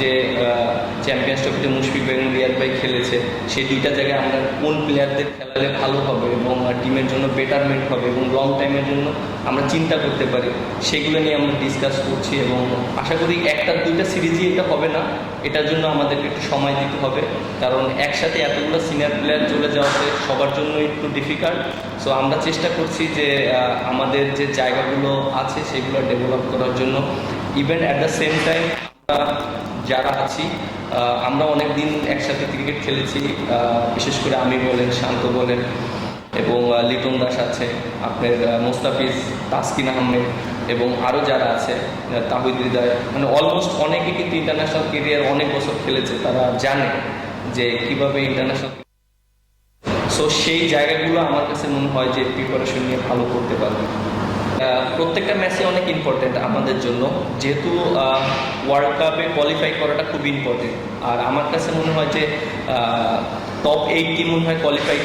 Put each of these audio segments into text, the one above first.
যে চ্যাম্পিয়ন্স ট্রফিতে মুশফিক বেগম রিয়াদ ভাই খেলেছে সেই দুইটা জায়গায় আমরা কোন প্লেয়ারদের খেলালে ভালো হবে এবং টিমের জন্য বেটারমেন্ট হবে এবং লং টাইমের জন্য আমরা চিন্তা করতে পারি, সেগুলো নিয়ে আমরা ডিসকাস করছি এবং আশা করি একটা দুইটা সিরিজই এটা হবে না। এটার জন্য আমাদেরকে একটু সময় দিতে হবে, কারণ একসাথে এতগুলো সিনিয়র প্লেয়ার চলে যাওয়াতে সবার জন্য একটু ডিফিকাল্ট সো আমরা চেষ্টা করছি যে আমাদের যে জায়গাগুলো আছে সেগুলো ডেভেলপ করার জন্য। Even at the same time যারা আছি আমরা অনেক দিন একসাথে ক্রিকেট খেলেছি বিশেষ করে আমি বলেন, শান্ত বলেন এবং লিটন দাস আছে, আপনার মোস্তাফিজ, তাসকিন আহমেদ এবং আরও যারা আছে তাহিদ হৃদয়। মানে অলমোস্ট অনেকে কিন্তু ইন্টারন্যাশনাল কেরিয়ার অনেক বছর খেলেছে, তারা জানে যে কীভাবে ইন্টারন্যাশনাল সো সেই জায়গাগুলো আমার কাছে মনে হয় যে প্রিপারেশন নিয়ে ভালো করতে পারবে। প্রত্যেকটা ম্যাচই অনেক ইম্পর্টেন্ট আমাদের জন্য। যেহেতু ওয়ার্ল্ড কাপে কোয়ালিফাই করাটা খুব ইম্পর্টেন্ট আর আমার কাছে মনে হয় যে টপ এইট টিম মনে হয় কোয়ালিফাই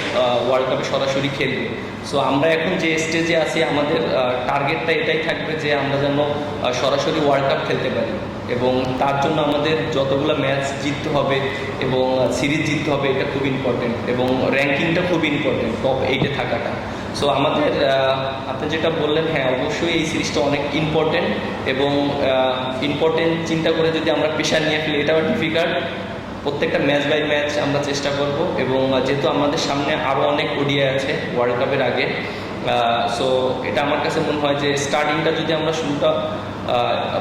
ওয়ার্ল্ড কাপে সরাসরি খেলবে। সো আমরা এখন যে স্টেজে আছি, আমাদের টার্গেটটা এটাই থাকবে যে আমরা যেন সরাসরি ওয়ার্ল্ড কাপ খেলতে পারি। এবং তার জন্য আমাদের যতগুলো ম্যাচ জিততে হবে এবং সিরিজ জিততে হবে, এটা খুব ইম্পর্টেন্ট এবং র্যাঙ্কিংটা খুব ইম্পর্টেন্ট টপ এইটে থাকাটা। সো আমাদের আপনি যেটা বললেন হ্যাঁ অবশ্যই এই সিরিজটা অনেক ইম্পর্টেন্ট এবং ইম্পর্টেন্ট চিন্তা করে যদি আমরা প্রেশার নিয়ে ফেলি, এটাও ডিফিকাল্ট প্রত্যেকটা ম্যাচ বাই ম্যাচ আমরা চেষ্টা করব এবং যেহেতু আমাদের সামনে আরও অনেক ওডিআই আছে ওয়ার্ল্ড কাপের আগে সো এটা আমার কাছে মনে হয় যে স্টার্টিংটা যদি আমরা শুরুটা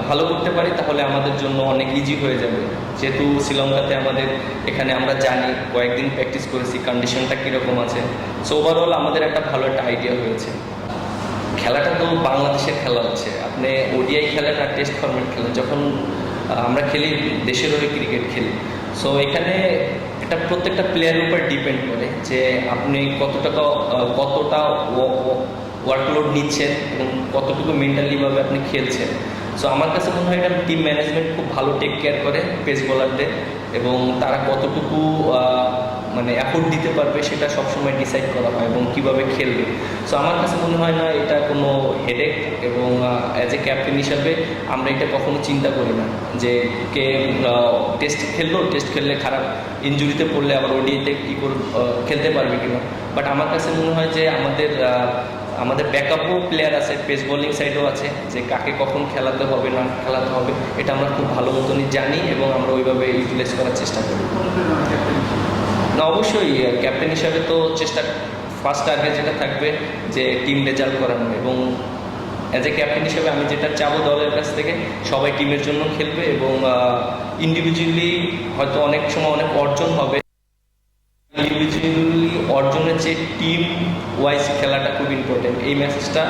ভালো করতে পারি, তাহলে আমাদের জন্য অনেক ইজি হয়ে যাবে। যেহেতু শ্রীলঙ্কাতে আমাদের এখানে আমরা জানি, কয়েকদিন প্র্যাকটিস করেছি কন্ডিশনটা কীরকম আছে। সো ওভারঅল আমাদের একটা ভালো একটা আইডিয়া হয়েছে। খেলাটা তো বাংলাদেশের খেলা হচ্ছে। আপনি ওডিআই খেলেন আর টেস্ট ফরম্যাট খেলেন। যখন আমরা খেলি, দেশের হয়ে ক্রিকেট খেলি। সো এখানে এটা প্রত্যেকটা প্লেয়ারের উপর ডিপেন্ড করে যে আপনি কত টাকা কতটা ওয়ার্কলোড নিচ্ছেন এবং কতটুকু মেন্টালিভাবে আপনি খেলছেন। সো আমার কাছে মনে হয় এটা টিম ম্যানেজমেন্ট খুব ভালো টেক কেয়ার করে পেস বোলারদের এবং তারা কতটুকু মানে অ্যাফোর্ড দিতে পারবে সেটা সবসময় ডিসাইড করা হয় এবং কীভাবে খেলবে। সো আমার কাছে মনে হয় না এটা কোনো হেডেক এবং অ্যাজ এ ক্যাপ্টেন হিসাবে আমরা এটা কখনো চিন্তা করি না যে কে টেস্ট খেললো টেস্ট খেললে খারাপ ইঞ্জুরিতে পড়লে আবার ওডিতে কী করে খেলতে পারবে কিনা। বাট আমার কাছে মনে হয় যে আমাদের আমাদের ব্যাকআপও প্লেয়ার আছে পেস বোলিং সাইডও আছে, যে কাকে কখন খেলাতে হবে, না খেলাতে হবে, এটা আমরা খুব ভালো মতনই জানি এবং আমরা ওইভাবে ইউটিলাইজ করার চেষ্টা করি। না, অবশ্যই ক্যাপ্টেন হিসাবে তো চেষ্টা ফার্স্ট টার্গেট যেটা থাকবে, যে টিম রেজাল্ট করানো এবং অ্যাজ এ ক্যাপ্টেন হিসেবে আমি যেটা চাবো দলের কাছ থেকে, সবাই টিমের জন্য খেলবে এবং ইন্ডিভিজুয়ালি হয়তো অনেক সময় অনেক অর্জন হবে। ইন্ডিভিজুয়ালি অর্জনের চেয়ে টিম ওয়াইজ খেলাটা খুব ইম্পর্টেন্ট এই মেসেজটা